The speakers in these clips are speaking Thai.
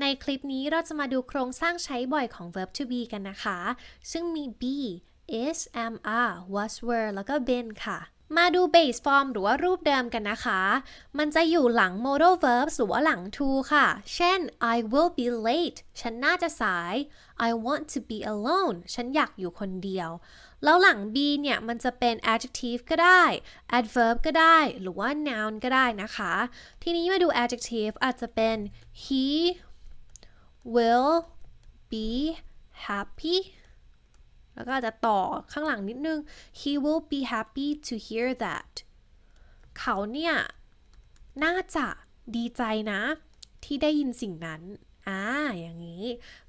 ในคลิปนี้เราจะมาดูโครงสร้างใช้บ่อยของ verb to be กันนะคะ ซึ่งมี be is am are was were แล้วก็ been ค่ะ มาดู base form หรือว่ารูปเดิมกันนะคะ มันจะอยู่หลัง modal verbs หรือว่าหลัง to ค่ะ เช่น I will be late ฉันน่าจะสาย I want to be alone ฉันอยากอยู่คนเดียว แล้วหลัง be เนี่ย มันจะเป็น adjective ก็ได้ adverb ก็ได้ หรือว่า noun ก็ได้นะคะ ทีนี้มาดู adjective อาจจะเป็น he will be happy แล้วก็อาจจะต่อข้างหลังนิดนึง he will be happy to hear that เขาเนี่ย น่าจะดีใจนะ ที่ได้ยินสิ่งนั้น อ่า อย่างนี้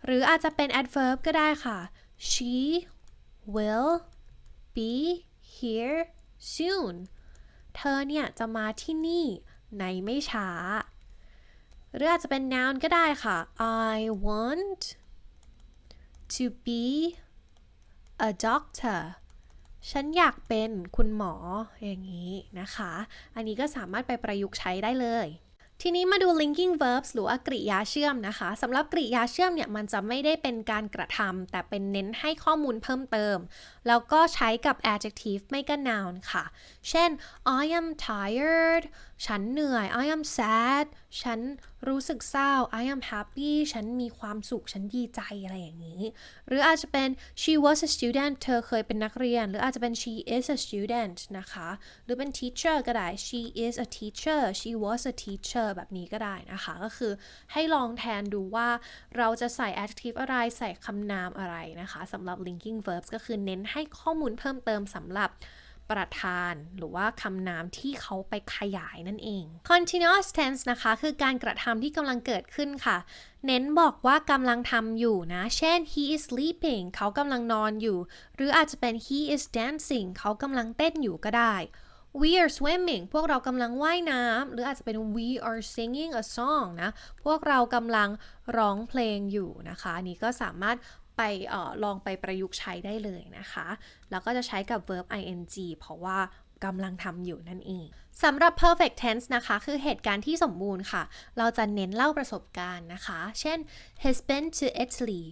หรืออาจจะเป็น adverb ก็ได้ค่ะ she will be here soon เธอเนี่ยจะมาที่นี่ในไม่ช้า หรืออาจจะเป็น noun ก็ได้ค่ะ I want to be a doctor ฉันอยากเป็นคุณหมออย่างนี้นะคะ อันนี้ก็สามารถไปประยุกต์ใช้ได้เลย ทีนี้มาดู linking verbs หรือว่ากริยาเชื่อมนะคะสำหรับกริยาเชื่อมเนี่ยมันจะไม่ได้เป็นการกระทำแต่เป็นเน้นให้ข้อมูลเพิ่มเติม แล้วก็ใช้กับ adjective ไม่ก็ noun ค่ะ เช่น I am tired ฉันเหนื่อย I am sad ฉันรู้สึกเศร้า I am happy ฉันมีความสุข ฉันดีใจอะไรอย่างนี้ หรืออาจจะเป็น she was a student เธอเคยเป็นนักเรียน หรืออาจจะเป็น she is a student นะคะ หรือเป็น teacher ก็ได้ she is a teacher she was a teacher แบบนี้ก็ได้นะคะ ก็คือให้ลองแทนดูว่าเราจะใส่ adjective อะไร ใส่คำนามอะไรนะคะสำหรับ linking verbs ก็คือเน้นให้ข้อมูลเพิ่มเติมสำหรับ ประธาน หรือว่าคำนามที่เขาไปขยายนั่นเอง continuous tense นะคะ คือการกระทำที่กำลังเกิดขึ้นค่ะ เน้นบอกว่ากำลังทำอยู่นะ เช่น he is sleeping เขากำลังนอนอยู่ หรืออาจจะเป็น he is dancing เขากำลังเต้นอยู่ก็ได้ we are swimming พวกเรากำลังว่ายน้ำ หรืออาจจะเป็น we are singing a song นะ พวกเรากำลังร้องเพลงอยู่นะคะอันนี้ก็สามารถ ไปออลองไปประยุกต์ใช้ได้เลยนะคะ แล้วก็จะใช้กับ verb ing เพราะว่ากำลังทำอยู่นั่นเองสำหรับ perfect tense นะคะ คือเหตุการณ์ที่สมบูรณ์ค่ะ เราจะเน้นเล่าประสบการณ์นะคะ เช่น he's been to Italy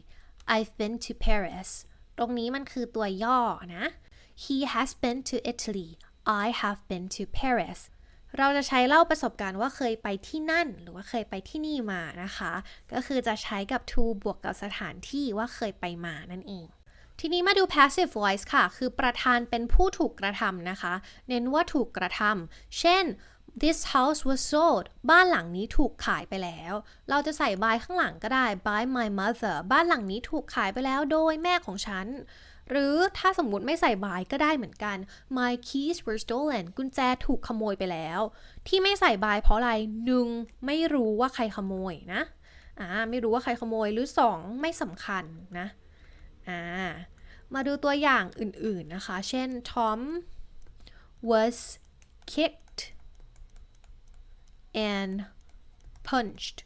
I've been to Paris ตรงนี้มันคือตัวย่อนะ he has been to Italy I have been to Paris เราจะใช้เล่าประสบการณ์ว่าเคยไปที่นั่น หรือว่าเคยไปที่นี่มานะคะ ก็คือจะใช้กับ to บวกกับสถานที่ว่าเคยไปมานั่นเอง ทีนี้มาดู passive voice ค่ะ คือประธานเป็นผู้ถูกกระทำนะคะ เน้นว่าถูกกระทำ เช่น this house was sold บ้านหลังนี้ถูกขายไปแล้ว เราจะใส่ by ข้างหลังก็ได้ by my mother บ้านหลังนี้ถูกขายไปแล้วโดยแม่ของฉัน หรือถ้าสมมติไม่ใส่ by ก็ได้เหมือนกัน my keys were stolen กุญแจถูกขโมยไปแล้ว ที่ไม่ใส่ by เพราะอะไรหนึ่งไม่รู้ว่าใครขโมยนะอ่าไม่รู้ว่าใครขโมยหรือสองไม่สำคัญนะอ่ามาดูตัวอย่างอื่นๆนะคะ เช่น Tom was kicked and punched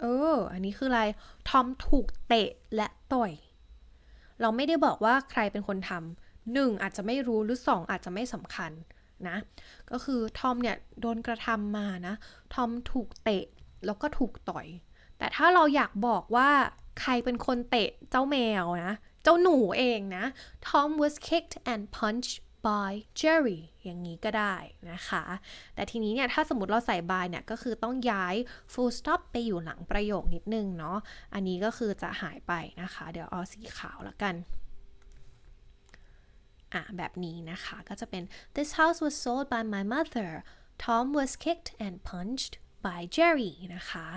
เออ อันนี้คืออะไร ทอมถูกเตะและต่อย เราไม่ได้บอกว่าใครเป็นคนทำหนึ่งอาจจะไม่รู้หรือสองอาจจะไม่สำคัญนะก็คือทอมเนี่ยโดนกระทำมานะทอมถูกเตะแล้วก็ถูกต่อย แต่ถ้าเราอยากบอกว่าใครเป็นคนเตะเจ้าแมวนะ เจ้าหนูเองนะ Tom was kicked and punched by Jerry อย่างนี้ก็ได้นะคะ แต่ทีนี้เนี่ยถ้าสมมติเราใส่ by เนี่ยก็คือต้องย้าย full stop ไปอยู่หลังประโยคนิดนึงเนาะ อันนี้ก็คือจะหายไปนะคะ เดี๋ยวเอาสีขาวละกันอะแบบนี้นะคะ ก็จะเป็น this house was sold by my mother Tom was kicked and punched by Jerry นะคะ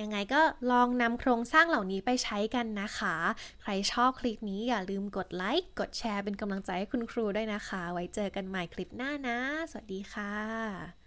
ยังไงก็ลองนำโครงสร้างเหล่านี้ไปใช้กันนะคะ ใครชอบคลิปนี้อย่าลืมกดไลค์ กดแชร์เป็นกำลังใจให้คุณครูด้วยนะคะ ไว้เจอกันใหม่คลิปหน้านะ สวัสดีค่ะ